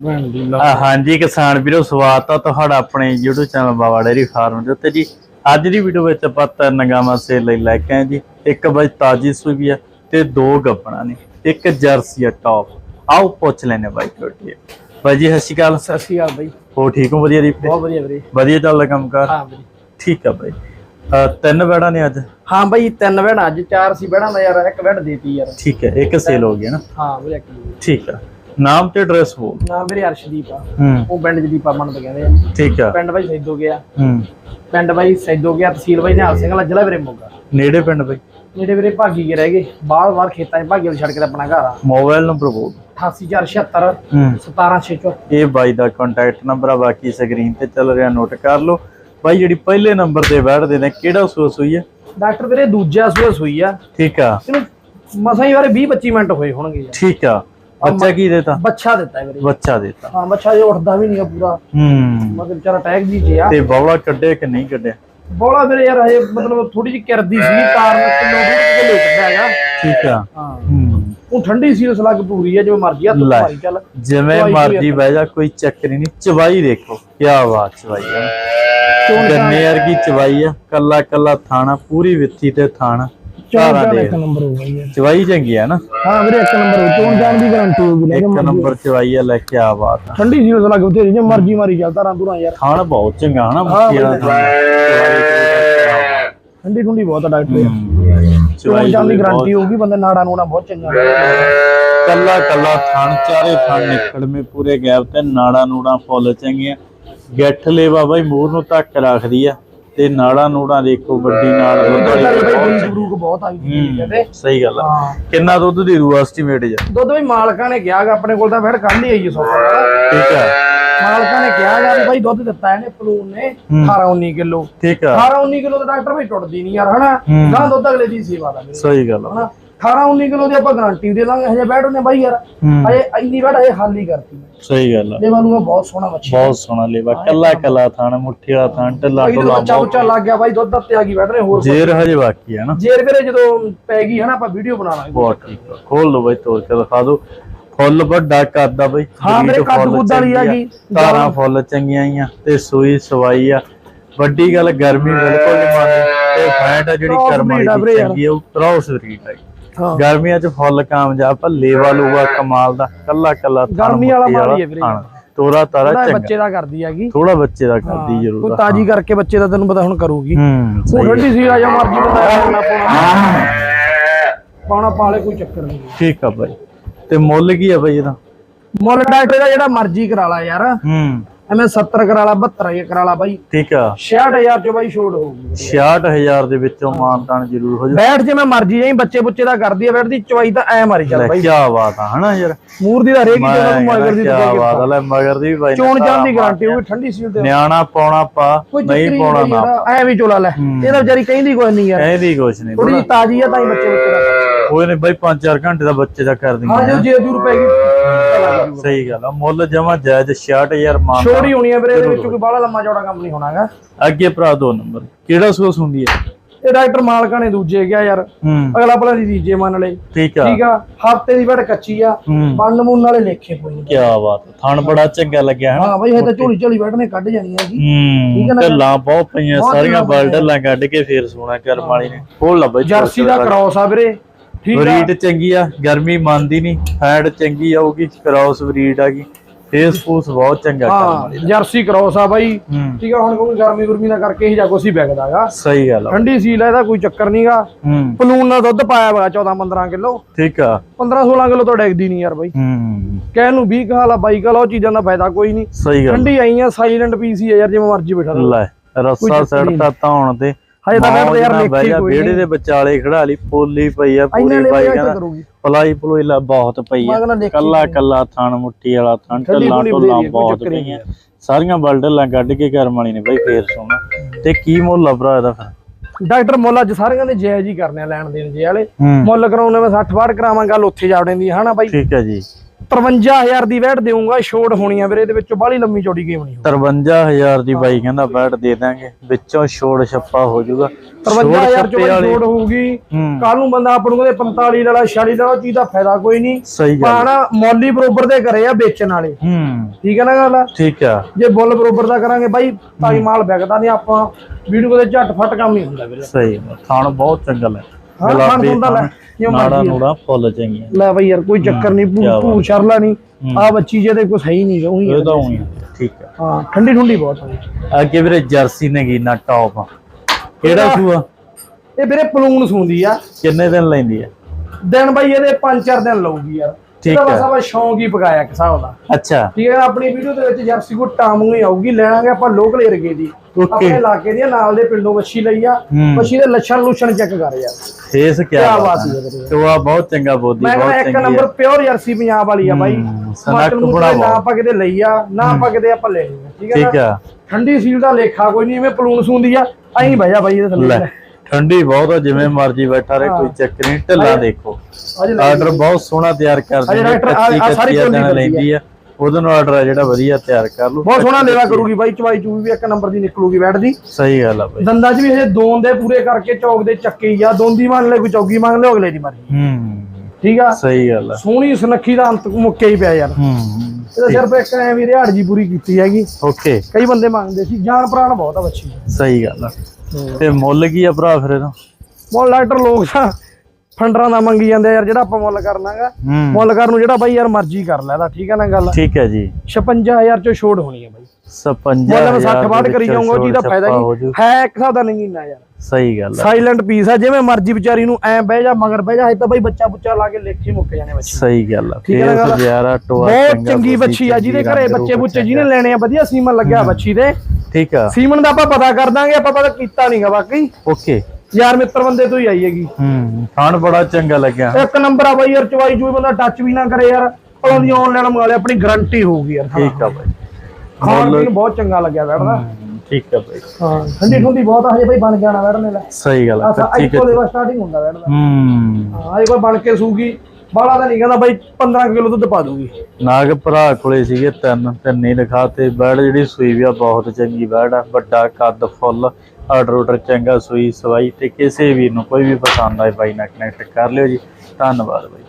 ਆ, ਹਾਂਜੀ ਕਿਸਾਨ ਵੀਰੋ ਸਵਾਗਤ ਆ ਤੁਹਾਡਾ ਆਪਣੇ YouTube channel Bawa dairy farm ਦੇ ਉੱਤੇ ਜੀ। ਅੱਜ ਦੀ ਵੀਡੀਓ ਵਿੱਚ ਆਪਾਂ ਤਿੰਨ ਗਾਵਾਂ ਸੇਲ ਲਈ ਲੈ ਕੇ ਆਏ ਜੀ। ਇੱਕ ਬਾਈ ਤਾਜੀ ਸੂਈ ਆ ਤੇ ਦੋ ਗੱਪਣਾ ਨੇ। ਇੱਕ ਜਰਸੀ ਆ ਟੌਪ ਆਓ ਪੁੱਛ ਲੈਨੇ ਬਾਈ ਕੋਟੀ ਬਾਈ ਜੀ ਸਤਿ ਸ਼੍ਰੀ ਅਕਾਲ। ਸਤਿ ਸ਼੍ਰੀ ਅਕਾਲ ਬਾਈ। ਹੋ ਠੀਕ ਹੋ? ਵਧੀਆ ਜੀ? ਬਹੁਤ ਵਧੀਆ ਵੀਰੇ। ਵਧੀਆ ਚੱਲਦਾ ਕੰਮ ਕਾਰ ਹਾਂ ਬਾਈ ਠੀਕ ਆ ਬਾਈ। ਤਿੰਨ ਬੈੜਾਂ ਨੇ ਅੱਜ? ਹਾਂ ਬਾਈ ਤਿੰਨ ਬੈਣ ਅੱਜ ਚਾਰ ਸੀ ਬੈਣਾਂ ਦਾ ਯਾਰ ਇੱਕ ਬੈਣ ਦੇਤੀ ਯਾਰ। ਠੀਕ ਹੈ ਇੱਕ ਸੇਲ ਹੋ ਗਿਆ ਨਾ? ਹਾਂ ਵੀਰੇ। ਠੀਕ ਆ। ਨਾਮ ਤੇ ਐਡਰੈਸ ਬੋਲ ਨਾਮ ਵੀਰੇ ਅਰਸ਼ਦੀਪ ਆ। ਹੂੰ। ਉਹ ਪਿੰਡ ਜਦੀਪਾ ਮਨ ਤੋਂ ਕਹਿੰਦੇ ਆ। ਠੀਕ ਆ। ਪਿੰਡ ਬਾਈ ਸੈਦੋ ਗਿਆ। ਹੂੰ। ਪਿੰਡ ਬਾਈ ਸੈਦੋ ਗਿਆ ਤਹਿਸੀਲ ਬਾਈ ਨਿਹਾਲ ਸਿੰਘ ਵਾਲਾ ਜ਼ਿਲ੍ਹਾ ਵੀਰੇ ਮੋਗਾ। ਨੇੜੇ ਪਿੰਡ ਬਾਈ? ਜਿਹੜੇ ਵੀਰੇ ਭਾਗੀ ਕੇ ਰਹਿ ਗਏ। ਬਾਹਰ ਬਾਹਰ ਖੇਤਾਂ 'ਚ ਭਾਗੀ ਵਾਲੀ ਛੱਡ ਕੇ ਤਾਂ ਆਪਣਾ ਘਰ ਆ। ਮੋਬਾਈਲ ਨੰਬਰ ਬੋਲ। 88476 ਹੂੰ। 17674 ਇਹ ਬਾਈ ਦਾ ਕੰਟੈਕਟ ਨੰਬਰ ਆ ਬਾਕੀ ਸਕਰੀਨ ਤੇ ਚੱਲ ਰਿਹਾ ਨੋਟ ਕਰ ਲਓ। ਬਾਈ ਜਿਹੜੀ ਪਹਿਲੇ ਨੰਬਰ ਤੇ ਬੈਠਦੇ ਨੇ ਕਿਹੜਾ ਸੂਸ ਹੋਈ ਹੈ ਡਾਕਟਰ ਵੀਰੇ ਦੂਜਾ ਸੂਆ ਸੂਈ ਆ। ਠੀਕ ਆ। ਇਹਨੂੰ ਮਸਾਂ ਹੀ ਵਾਰੇ 20 25 ਮਿੰਟ ਹੋਏ ਹੋਣਗੇ ਠੀਕ ਆ। ਬੱਚਾ ਕੀ ਦੇਤਾ? ਬੱਚਾ ਦਿੱਤਾ ਵੀਰੇ। ਬੱਚਾ ਦੇਤਾ। ਹਾਂ ਬੱਚਾ ਜੇ ਉੱਠਦਾ ਵੀ ਨਹੀਂ ਆ ਪੂਰਾ। ਹੂੰ। ਮਤਲਬ ਵਿਚਾਰਾ ਟੈਗ ਜੀ ਜਿਆ। ਤੇ ਬੌਲਾ ਕੱਢਿਆ ਕਿ ਨਹੀਂ ਕੱਢਿਆ? ਬੋਲਾ ਵੀਰੇ ਯਾਰ ਹਜੇ ਮਤਲਬ ਥੋੜੀ ਜਿਹੀ ਕਰਦੀ ਸੀ ਕਾਰਨ ਕਿਲੋ ਡੂਢ ਕਿਲੋ ਕੱਢਿਆ ਹੈਗਾ। ਠੀਕ ਆ। ਹਾਂ। ਉਹ ਠੰਡੀ ਸੀ ਉਸ ਲੱਗ ਪੂਰੀ ਹੈ ਜਿਵੇਂ ਮਰਜ਼ੀ ਹੱਥ ਲੈ। ਭਾਈ ਚੱਲ। ਜਿਵੇਂ ਮਰਜ਼ੀ ਬਹਿ ਜਾ ਕੋਈ ਚੱਕਰ ਨਹੀਂ। ਚਵਾਈ ਦੇਖੋ ਕੀ ਬਾਤ ਚਵਾਈ ਆ। ਗੰਨੇ ਵਰਗੀ ਚਵਾਈ ਆ। ਕੱਲਾ ਕੱਲਾ ਥਾਣਾ ਪੂਰੀ ਵਿੱਥੀ ਤੇ ਥਾਣਾ। ਚਾਰਾਂ ਇੱਕ ਨੰਬਰ ਹੋ ਗਈ ਚਵਾਈ ਚੰਗੀ ਆ ਨਾ? ਹਾਂ ਵੀਰੇ ਇੱਕ ਨੰਬਰ ਹੋ ਚੋਣ ਜਾਣ ਦੀ ਗਾਰੰਟੀ ਹੋਊਗੀ ਲੈ ਇੱਕ ਨੰਬਰ ਚਵਾਈ ਆ ਲੈ ਕੇ ਆ ਬਾਤ। ਠੰਡੀ ਸੀ ਉਸ ਲੱਗ ਉੱਤੇ ਜਿਵੇਂ ਮਰਜ਼ੀ ਮਾਰੀ ਚੱਲ ਤਾਰਾਂ ਤੁਰਾਂ ਯਾਰ। ਖਾਣ ਬਹੁਤ ਚੰਗਾ ਹਨਾ ਹਾਂ, ਮੱਕੀ ਵਾਲਾ ਠੰਡੀ ਠੰਡੀ ਬਹੁਤ ਆ ਡਾਕਟਰ। ਯਾਰ ਚਵਾਈ ਜਾਣ ਦੀ ਗਾਰੰਟੀ ਹੋਊਗੀ ਬੰਦੇ ਨਾੜਾ ਨੂੜਾ ਬਹੁਤ ਚੰਗਾ ਕੱਲਾ ਕੱਲਾ ਥਣ ਚਾਰੇ ਥਣ ਨਿਕੜਵੇਂ ਪੂਰੇ ਗੈਪ ਤੇ ਨਾੜਾ ਨੂੜਾ ਫੁੱਲ ਚੰਗੀਆਂ। ਗੱਠ ਲੇਵਾ ਬਾਈ ਮੂਰ ਨੂੰ ਧੱਕ ਰੱਖਦੀ ਆ। ਤੇ ਨਾੜਾ ਨੂੜਾ ਦੇਖੋ ਵੱਡੀ ਨਾੜ ਦੁੱਧ ਵਾਲੀ ਬਹੁਤ ਬਰੀਕ ਬਰੂਕ ਬਹੁਤ ਆ ਗਈ ਹੂੰ, ਕਹਿੰਦੇ। ਸਹੀ ਗੱਲ ਆ। ਕਿੰਨਾ ਦੁੱਧ ਦੀ ਰੂ ਐਸਟੀਮੇਟ ਜਾ ਦੁੱਧ ਵੀ ਮਾਲਕਾਂ ਨੇ ਕਿਹਾ ਗਾ ਆਪਣੇ ਕੋਲ ਤਾਂ ਫਿਰ ਕੱਲ ਹੀ ਆਈ ਸੌ ਠੀਕ ਆ। ਮਾਲਕਾਂ ਨੇ ਕਿਹਾ ਗਾ ਵੀ ਭਾਈ ਦੁੱਧ ਦਿੱਤਾ ਇਹਨੇ ਪਲੂਨ ਨੇ 18 19 ਕਿਲੋ। ਠੀਕ ਆ। 18 19 ਕਿਲੋ ਦਾ ਡਾਕਟਰ ਭਾਈ ਟੁੱਟਦੀ ਨਹੀਂ ਯਾਰ ਹਨਾ। ਗਾਂ ਦੁੱਧ ਅਗਲੇ ਦੀ ਸੇਵਾ ਦਾ ਸਹੀ ਗੱਲ ਆ। ਹਨਾ? 18 19 ਕਿਲੋ ਦੀ ਆਪਾਂ ਗਾਰੰਟੀ ਦੇ ਲਾਂਗੇ ਹਜੇ ਬੈਠ ਉਹਨੇ ਬਾਈ ਯਾਰ। ਹੂੰ, ਹਜੇ ਇੰਨੀ ਬੈਠ ਹਜੇ ਖਾਲੀ ਕਰਤੀ। ਸਹੀ ਗੱਲ ਆ। ਦੇ ਵਾਲੂਗਾ ਬਹੁਤ ਸੋਹਣਾ ਮੱਛੀ। ਬਹੁਤ ਸੋਹਣਾ ਲੇਵਾ ਕੱਲਾ ਕੱਲਾ ਥਣ ਮੁੱਠੀ ਵਾਲਾ ਥਣ ਢਿੱਲਾ ਢੋਲਾ ਬੱਚਾ ਬੁੱਚਾ ਲੱਗ ਗਿਆ ਬਾਈ ਦੁੱਧ ਤੇ ਆ ਗਈ ਬੈਠ ਰਹੇ ਹੋਰ ਜੇਰ ਹਜੇ ਬਾਕੀ ਆ ਨਾ। ਜੇਰ ਵੀਰੇ ਜਦੋਂ ਪੈ ਗਈ ਹਨਾ ਆਪਾਂ ਵੀਡੀਓ ਬਣਾ ਲਾਂਗੇ। ਬਹੁਤ ਠੀਕ ਖੋਲ ਲਓ ਬਾਈ ਤੋੜ ਕੇ ਦਿਖਾ ਦਿਓ। ਫੁੱਲ ਵੱਡਾ ਕਰਦਾ ਬਾਈ। ਹਾਂ, ਮੇਰੇ ਕੱਦ ਕੁੱਦ ਵਾਲੀ ਆ, ਹੈਗੀ। ਤਾਰਾਂ ਫੁੱਲ ਚੰਗੀਆਂ ਆਈਆਂ ਤੇ ਸੂਈ ਸਵਾਈ ਆ। ਵੱਡੀ ਗੱਲ ਗਰਮੀ ਬਿਲਕੁਲ ਨਹੀਂ ਮੰਨਦੀ ਤੇ ਫੈਟ ਆ ਜਿਹੜੀ ਕਰਮ ਵਾਲੀ। ਚੰਗੀ ਆ ਕ੍ਰਾਸ ਰੀਡ ਹੈ ਹਾਂ। ਗਰਮੀਆਂ 'ਚ ਫੁੱਲ ਕਾਮਯਾਬ ਆ ਲੇਵਾ ਲੂਵਾ ਕਮਾਲ ਦਾ ਕੱਲਾ ਕੱਲਾ ਗਰਮੀ ਵਾਲਾ ਮਾਲ ਹੀ ਵੀਰੇ। ਤੋਰਾ ਤਾਰਾ ਚੰਗਾ। ਬੱਚੇ ਦਾ ਕਰਦੀ ਹੈਗੀ। ਥੋੜਾ ਬੱਚੇ ਦਾ ਕਰਦੀ ਕੋਈ ਜ਼ਰੂਰ। ਆ। ਤਾਜੀ ਕਰਕੇ ਬੱਚੇ ਦਾ ਤੈਨੂੰ ਪਤਾ ਹੁਣ ਕਰੂਗੀ। ਹੂੰ ਉਹ। ਠੰਡੀ ਸੀ ਰਾਜਾ ਮਰਜ਼ੀ ਬੰਦਾ ਪਾਉਣਾ ਪਾਉਣਾ। ਪਾਉਣਾ ਪਾਲੇ ਕੋਈ ਚੱਕਰ ਨਹੀਂ। ਠੀਕ ਆ ਬਾਈ। ਤੇ ਮੁੱਲ ਕੀ ਆ ਬਾਈ ਇਹਦਾ? ਮੁੱਲ ਡਾਕਟਰ ਦਾ ਜਿਹੜਾ ਮਰਜ਼ੀ ਕਰਾ ਲਾ ਯਾਰ। ਹੂੰ। ਐਵੇਂ 70 ਕਰਾ ਲਾ 72 ਇਹ ਕਰਾ ਲਾ ਬਾਈ। ਠੀਕ ਆ। 66000 ਚ ਬਾਈ ਛੋੜ ਹੋਊਗੀ। 66000 ਦੇ ਵਿੱਚੋਂ ਮਾਨਤਾਨ ਜ਼ਰੂਰ ਹੋ ਜਾ ਬੈਠ ਜੇ ਮੈਂ ਮਰਜ਼ੀ ਜਾਈ ਬੱਚੇ ਬੁੱਚੇ ਦਾ ਕਰਦੀ ਆ ਬੈਠ ਦੀ ਚਵਾਈ ਤਾਂ ਐ ਮਾਰੀ ਚੱਲ ਬਾਈ। ਕੀ ਬਾਤ ਆ ਹਨਾ ਯਾਰ? ਮੂਰ ਦੀ ਰੇਗੀ ਜਦੋਂ ਮਗਰ ਦੀ ਕੀ ਬਾਤ ਆ ਲੈ ਮਗਰ ਦੀ ਬਾਈ ਚੋਣ ਜਾਣ ਦੀ ਗਾਰੰਟੀ ਹੋਊਗੀ ਠੰਡੀ ਸੀ ਤੇ। ਨਿਆਣਾ ਪਾਉਣਾ ਪਾ ਨਹੀਂ ਪਾਉਣਾ ਨਾ ਐ ਵੀ ਚੋਲਾ ਲੈ। ਇਹਦਾ ਵਿਚਾਰੀ ਕਹਿੰਦੀ ਕੋਈ ਨਹੀਂ ਯਾਰ। ਐਦੀ ਕੁਛ ਨਹੀਂ ਥੋੜੀ ਤਾਜੀ ਆ ਤਾਂ ਹੀ ਬੱਚੇ ਬੱਚੇ ਦਾ। ਕੋਈ ਨਹੀਂ ਬਾਈ 5-4 ਘੰਟੇ ਦਾ ਬੱਚੇ ਦਾ ਕਰ ਹਾਂ ਦਿੰਗੇ ਜੇ ਜੇ ਪਤਾ ਲੱਗ ਜੂਗਾ। ਸਹੀ ਗੱਲ ਆ ਮੁੱਲ ਜਮਾ ਜਾਇਜ਼ 66000 ਮਾਨ ਛੋਟੀ ਹੋਣੀ ਹੈ ਵੀਰੇ ਇਹਦੇ ਵਿੱਚ ਕੋਈ ਬਾਹਲਾ ਲੰਮਾ ਚੌੜਾ ਕੰਮ ਨਹੀਂ ਹੋਣਾਗਾ। ਅੱਗੇ ਭਰਾ ਦੋ ਨੰਬਰ ਕਿਹੜਾ ਸੋਸ ਹੁੰਦੀ ਹੈ ਇਹ ਡਾਕਟਰ ਮਾਲਕਾਂ ਨੇ ਦੂਜੇ ਗਿਆ ਯਾਰ ਹੂੰ। ਅਗਲਾ ਭਲਾ ਦੀ ਤੀਜੇ ਮੰਨ ਲਏ। ਠੀਕ ਆ। ਠੀਕ ਆ ਹਫ਼ਤੇ ਦੀ ਬੜ ਕੱਚੀ ਆ ਹੂੰ। ਬੰਨ ਮੁੰਨ ਵਾਲੇ ਲੇਖੇ ਨਹੀਂ। ਕੀ ਬਾਤ। ਥਣ ਬੜਾ ਚੰਗਾ ਲੱਗਿਆ ਹਨਾ? ਹਾਂ ਬਈ ਇਹ ਤਾਂ ਝੋਲੀ ਝੋਲੀ ਬੈਠਨੇ ਕੱਢ ਜਾਣੀ ਹੈਗੀ ਠੀਕ ਹੂੰ ਹੈ ਨਾ? ਢੱਲਾਂ ਬਹੁਤ ਪਈਆਂ ਸਾਰੀਆਂ। ਬਲਡਲਾਂ ਕੱਢ ਕੇ ਫੇਰ ਸੋਨਾ ਕਰਮ ਵਾਲੀ ਨੇ। ਖੋਲ ਲਾ ਬਾਈ ਜਰਸੀ ਦਾ ਕ੍ਰਾਸ ਆ ਵੀਰੇ। ਬਰੀਡ ਚੰਗੀ ਆ ਗਰਮੀ ਮੰਨਦੀ ਨਹੀਂ ਫੈਟ ਚੰਗੀ ਆਊਗੀ ਕ੍ਰਾਸ ਬਰੀਡ ਆ ਗਈ ਫੇਸ ਫੂਸ ਬਹੁਤ ਚੰਗਾ ਹਾਂ ਜਰਸੀ ਕ੍ਰਾਸ ਆ ਬਾਈ। ਠੀਕ ਆ ਹੁਣ ਕੋਈ ਗਰਮੀ ਗੁਰਮੀ ਦਾ ਕਰਕੇ ਹੀ ਜਾ ਕੁਛ ਹੀ ਵਿਕਦਾਗਾ ਸਹੀ ਗੱਲ ਆ। ਠੰਡੀ ਸੀਲ ਆ ਇਹਦਾ ਕੋਈ ਚੱਕਰ ਨਹੀਂਗਾ ਪਲੂਨ ਨਾਲ ਦੁੱਧ ਪਾਇਆ ਵਾ 14 15 ਕਿਲੋ। ਠੀਕ ਆ। 15 16 ਕਿਲੋ ਤਾਂ ਡੈਗਦੀ ਨਹੀਂ ਯਾਰ ਬਾਈ। ਹੂੰ। ਕਹਿ ਨੂੰ 20 ਕਾਲ ਆ 22 ਕਾਲ ਉਹ ਚੀਜ਼ਾਂ ਦਾ ਫਾਇਦਾ ਕੋਈ ਨਹੀਂ। ਸਹੀ ਗੱਲ ਠੰਡੀ ਆਈਆਂ ਸਾਇਲੈਂਟ ਪੀਸੀ ਆ ਯਾਰ ਜਿਵੇਂ ਮਰਜ਼ੀ ਬਿਠਾ ਲੈ ਰੱਸਾ ਸੜਤਾ ਧੌਣ ਤੇ। ਹਜੇ ਤਾਂ ਮੈਂ ਯਾਰ ਲਿਖੀ ਜਾ, ਕੋਈ ਵਿਹੜੇ ਦੇ ਵਿਚਾਲੇ ਖੜਾ ਲਈ ਪੋਲੀ ਪਈ ਆ ਪੂਰੀ ਬਾਈ ਕਹਿੰਦਾ ਪਲਾਈ ਪਲੋਈ ਲਾ ਬਹੁਤ ਪਈ ਆ। ਕੱਲਾ ਕੱਲਾ ਥਣ ਮੁੱਠੀ ਵਾਲਾ ਥਣ ਆ, ਕੋਈ ਬਹੁਤ ਪਈਆਂ। ਸਾਰੀਆਂ ਬਲਡਲਾਂ ਕੱਢ ਕੇ ਕਰਮ ਵਾਲੀ ਨੇ ਬਾਈ ਫੇਰ ਸੋਣਾ। ਤੇ ਕੀ ਮੁੱਲ ਆ ਭਰਾ ਇਹਦਾ ਫਿਰ? ਡਾਕਟਰ ਮੁੱਲ ਅੱਜ ਸਾਰਿਆਂ ਦੇ ਜਾਇਜ਼ ਹੀ ਕਰਨੇ ਆ ਲੈਣ ਦੇਣ ਜੇ ਵਾਲੇ। ਮੁੱਲ ਕਰਾਉਣੇ ਮੈਂ 60 62 ਕਰਾਵਾਂ ਗੱਲ ਉੱਥੇ ਜਾ ਵੜਦੀ ਹਨਾ ਬਾਈ? ਠੀਕ ਹੈ ਜੀ। 53000 ਦੀ ਵੈਟ ਦੇਊਂਗਾ ਛੋੜ ਹੋਣੀ ਆ ਵੀਰੇ ਇਹਦੇ ਵਿੱਚੋਂ ਬਾਹਲੀ ਲੰਮੀ ਚੌੜੀ ਗੇਮ ਨਹੀਂ 53000 ਦੀ ਬਾਈ ਕਹਿੰਦਾ ਬੈਟ ਦੇ ਦਾਂਗੇ ਵਿੱਚੋਂ ਛੋੜ ਛੱਪਾ ਹੋ ਜਾਊਗਾ। 53000 ਚ ਛੋੜ ਹੋਊਗੀ। ਕੱਲ ਨੂੰ ਬੰਦਾ ਆਪਾਂ ਨੂੰ ਕਹਿੰਦੇ 45 ਲੈ ਲਾ 46 ਲੈ ਲਾ ਉਹ ਚੀਜ਼ ਦਾ ਫਾਇਦਾ ਕੋਈ ਨਹੀਂ। ਸਹੀ ਗੱਲ। ਪਾਣਾ ਮੌਲੀ ਬਰੋਬਰ ਦੇ ਕਰੇ ਆ ਵੇਚਣ ਵਾਲੇ। ਹੂੰ। ਠੀਕ ਹੈ ਨਾ ਗੱਲ? ਠੀਕ ਆ। ਜੇ ਬੁੱਲ ਬਰੋਬਰ ਦਾ ਕਰਾਂਗੇ ਬਾਈ ਤਾਂ ਹੀ ਮਾਲ ਵਿਕਦਾ ਨਹੀਂ ਆਪਾਂ। ਵੀਡੀਓ ਦੇ ਝੱਟ ਫਟ ਕੰਮ ਹੀ ਹੁੰਦਾ ਵੀਰੇ। ਸਹੀ। ਖਾਣ ਬਹੁਤ ਚੰਗਾ ਲੈ ਹਾਂ, ਖਾਣ ਖੂਣ ਦਾ ਲੈ, ਜਿਉਂ ਨਾੜਾ ਮਰਜ਼ੀ ਆ। ਨੂੜਾ ਫੁੱਲ ਚੰਗੀਆਂ। ਲੈ ਬਈ ਯਾਰ ਕੋਈ ਚੱਕਰ ਨਹੀਂ ਕਿਆ ਭੂ ਸ਼ਰਲਾ ਨਹੀਂ ਹੂੰ। ਆ ਬੱਚੀ ਜਿਹਦੇ ਕੋਈ ਸਹੀ ਨਹੀਂ ਰਹੂਗੀ ਇਹ ਤਾਂ ਉਹੀ ਆ। ਠੀਕ ਆ ਹਾਂ ਠੰਡੀ ਠੰਡੀ ਬਹੁਤ ਆ। ਅੱਗੇ ਵੀਰੇ ਜਰਸੀ ਨਗੀ ਨਾ ਟੌਪ ਕਿਹੜਾ ਸੂਆ? ਇਹ ਵੀਰੇ ਪਲੂਨ ਸੂੰਦੀ ਆ। ਕਿੰਨੇ ਦਿਨ ਲੈਂਦੀ ਆ? ਦਿਨ ਬਾਈ ਇਹਦੇ 5-4 ਦਿਨ ਲਊਗੀ ਯਾਰ। ਠੀਕ ਬਸ ਹੈ। ਆਪਾਂ ਸ਼ੌਂਕ ਹੀ ਪਕਾਇਆ ਇੱਕ ਹਿਸਾਬ ਦਾ। ਅੱਛਾ। ਠੀਕ ਹੈ ਆਪਣੀ ਵੀਡੀਓ ਦੇ ਵਿੱਚ ਜਰਸੀ ਕੋ ਟਾਮੂ ਹੀ ਆਊਗੀ ਲੈਣਾਗੇ ਆਪਾਂ ਲੋਕਲ ਏਰੀਏ ਦੀ. ਆਪਣੇ ਇਲਾਕੇ ਦੀ ਨਾਲ ਦੇ ਪਿੰਡੋਂ ਵੱਛੀ ਲਈ ਆ। ਹੂੰ। ਵੱਛੀ ਦੇ ਲੱਛਣ ਲੁੱਛਣ ਚੈੱਕ ਕਰ ਯਾਰ। ਫੇਸ ਕਿਆ ਬਾਤ ਹੈ। ਟੋਆ ਬਹੁਤ ਚੰਗਾ ਬੋਦੀ ਮੈਂ ਕਹਿੰਦਾ ਬਹੁਤ ਇੱਕ ਚੰਗੀ ਨੰਬਰ ਪਿਓਰ ਜਰਸੀ ਪੰਜਾਬ ਵਾਲੀ ਆ ਬਾਈ। ਹੂੰ, ਨੂੰ ਬੜਾ ਨਾ। ਆਪਾਂ ਕਿਤੇ ਲਈ ਆ ਨਾ ਆਪਾਂ ਕਿਤੇ ਆਪਾਂ ਲੈਣੀ ਠੀਕ ਹੈ ਠੀਕ ਆ। ਠੰਡੀ ਸੀਲ ਦਾ ਲੇਖਾ ਕੋਈ ਨਹੀਂ ਐਵੇਂ ਪਲੂਣ ਸੂੰਦੀ ਆ। ਐਂ ਬਹਿ ਜਾ ਬਾਈ ਇਹਦੇ ਥੱਲੇ। ਠੰਡੀ ਬਹੁਤ ਆ ਜਿਵੇਂ ਮਰਜ਼ੀ ਬੈਠਾ ਰਹੇ ਕੋਈ ਚੱਕਰ ਨਹੀਂ ਢਿੱਲਾ ਦੇਖੋ। ਆਰਡਰ ਬਹੁਤ ਸੋਹਣਾ ਤਿਆਰ ਕਰਦੇ ਨੇ ਕੱਚੀ ਕੱਚੀ ਦਿਨ ਲੱਗੀ ਲੈਂਦੀ ਆ। ਉਹਦੇ ਨੂੰ ਆਰਡਰ ਆ ਜਿਹੜਾ ਵਧੀਆ ਤਿਆਰ ਕਰ ਲਓ। ਬਹੁਤ ਸੋਹਣਾ ਲੇਵਾ ਕਰੂਗੀ ਬਾਈ ਚਵਾਈ ਚੂਈ ਵੀ ਇੱਕ ਨੰਬਰ ਦੀ ਨਿਕਲੂਗੀ ਬੈਠ ਦੀ। ਸਹੀ ਗੱਲ ਆ ਬਾਈ। ਦੰਦਾਂ 'ਚ ਵੀ ਇਹ ਦੋਨ ਦੇ ਪੂਰੇ ਕਰਕੇ ਚੌਕ ਦੇ ਚੱਕੇ ਹੀ ਆ ਦੋਂਦੀ ਮੰਨ ਲੈ ਕੋਈ ਚੌਕੀ ਮੰਗ ਲਿਓ ਅਗਲੇ ਦੀ ਮਰਜ਼ੀ ਹੂੰ। ਠੀਕ ਆ? ਸਹੀ ਗੱਲ ਆ। ਸੋਹਣੀ ਸੁਨੱਖੀ ਦਾ ਅੰਤ ਮੁੱਕੇ ਹੀ ਪਿਆ ਯਾਰ। ਹੂੰ। ਇਹਦਾ ਸਿਰਫ ਇੱਕ ਐ ਵੀ ਰਿਹਾੜ ਜੀ ਪੂਰੀ ਕੀਤੀ ਹੈਗੀ। ਓਕੇ। ਕਈ ਬੰਦੇ ਮੰਗਦੇ ਸੀ ਜਾਨ ਪ੍ਰਾਣ ਬਹੁਤ ਆ ਬੱਚੀ ਸਹੀ ਗੱਲ ਆ। ਤੇ ਮੁੱਲ ਕੀ ਆ ਭਰਾ ਫਿਰ ਇਹਦਾ? ਮੁੱਲ ਡਾਕਟਰ ਲੋਕ ਤਾਂ ਫੰਡਰਾਂ ਦਾ ਮੰਗੀ ਜਾਂਦੇ ਯਾਰ ਜਿਹੜਾ ਆਪਾਂ ਮੁੱਲ ਕਰਨਾਗਾ ਹੂੰ। ਮੁੱਲ ਕਰਨ ਨੂੰ ਜਿਹੜਾ ਬਾਈ ਯਾਰ ਮਰਜ਼ੀ ਕਰ ਲੈ ਦਾ ਠੀਕ ਹੈ ਨਾ ਗੱਲ? ਠੀਕ ਹੈ ਜੀ। 56000 ਚੋਂ ਛੋੜ ਹੋਣੀ ਹੈ ਬਾਈ। 56 ਮੁੱਲ ਨੂੰ 60 ਬਾੜ ਕਰੀ ਜਾਊਂਗਾ ਉਹ ਚੀਜ਼ ਦਾ ਫਾਇਦਾ ਨਹੀਂ ਹੈ ਇੱਕ ਹਿਸਾਬ ਦਾ ਨਹੀਂ ਨਾ ਯਾਰ। ਸਹੀ ਗੱਲ ਆ। ਸਾਇਲੈਂਟ ਪੀਸ ਆ ਜਿਵੇਂ ਮਰਜ਼ੀ ਵਿਚਾਰੀ ਨੂੰ ਐ ਬਹਿ ਜਾ ਮਗਰ ਬਹਿ ਜਾ ਇਹ ਤਾਂ ਬਾਈ ਬੱਚਾ ਬੁੱਚਾ ਲਾ ਕੇ ਲੇਖੀ ਮੁੱਕ ਜਾਣੇ ਬੱਚੇ। ਸਹੀ ਗੱਲ ਆ। ਠੀਕ ਹੈ? ਜਿਆਰਾ ਟੋਆ ਬਹੁਤ ਚੰਗਾ, ਬੱਚੀ ਆ ਜਿਹਦੇ ਘਰੇ ਬੱਚੇ ਬੁੱਚੇ। ਜਿਹਨੇ ਲੈਣੇ ਆ ਵਧੀਆ ਸੀਮਨ ਲੱਗਿਆ ਬੱਚੀ ਦੇ। ਠੀਕ ਆ। ਸੀਮਨ ਦਾ ਆਪਾਂ ਪਤਾ ਕਰ ਦਾਂਗੇ ਆਪਾਂ ਪਤਾ ਕੀਤਾ ਨਹੀਂਗਾ ਬਾਕੀ। ਓਕੇ। ਯਾਰ ਮਿੱਤਰ ਬੰਦੇ ਤੋਂ ਹੀ ਆਈ ਹੈਗੀ। ਹੂੰ ਖਾਣ ਬੜਾ ਚੰਗਾ ਲੱਗਿਆ। ਇੱਕ ਨੰਬਰ ਆ ਬਾਈ ਯਾਰ ਚਵਾਈ ਚੂਈ ਬੰਦਾ ਟੱਚ ਵੀ ਨਾ ਕਰੇ ਯਾਰ। ਉਹਨਾਂ ਦੀ ਆਨਲਾਈਨ ਮੰਗਾ ਲਿਆ ਆਪਣੀ ਗਾਰੰਟੀ ਹੋਊਗੀ ਯਾਰ ਠੀਕ ਆ ਬਾਈ। ਖਾਣ ਪੀਣ ਬਹੁਤ ਚੰਗਾ ਲੱਗਿਆ ਬੈਠਦਾ ਠੀਕ ਆ ਬਾਈ। ਹਾਂ ਠੰਡੀ ਠੰਡੀ ਬਹੁਤ ਆ ਹਜੇ ਬਾਈ ਬਣ ਜਾਣਾ ਬੈਠਣੇ ਲੈ। ਸਹੀ ਗੱਲ ਆ ਅਸਾਂ ਕੱਚੀ ਇੱਕੋ ਦੇ ਸਟਾਰਟਿੰਗ ਹੁੰਦਾ ਬੈਠਦਾ ਹੂੰ। ਹਾਂ ਇਹ ਕੋਈ ਬਣ ਕੇ ਸੂਗੀ। ਬਾਲਾ ਤਾਂ ਨਹੀਂ ਕਹਿੰਦਾ ਬਾਈ 15 ਕਿਲੋ ਦੁੱਧ ਪਾ ਦੂਗੀ। ਨਾਗ ਭਰਾ ਕੋਲੇ ਸੀਗੇ ਤਿੰਨ ਤਿੰਨ ਤਿੰਨੇ ਲਿਖਾਤੇ ਬੈੜ ਜਿਹੜੀ ਸੂਈ ਵੀ ਆ, ਬਹੁਤ ਚੰਗੀ ਬੈੜ ਆ, ਵੱਡਾ ਕੱਦ ਫੁੱਲ, ਆਰਡਰ ਆਰਡਰ ਚੰਗਾ ਸੂਈ ਸਵਾਈ ਤੇ ਕਿਸੇ ਵੀ ਨੂੰ ਕੋਈ ਵੀ ਪਸੰਦ ਆਏ ਬਾਈ ਨਾਲ ਕਨੈਕਟ ਕਰ ਲਿਓ ਜੀ। ਧੰਨਵਾਦ ਬਾਈ।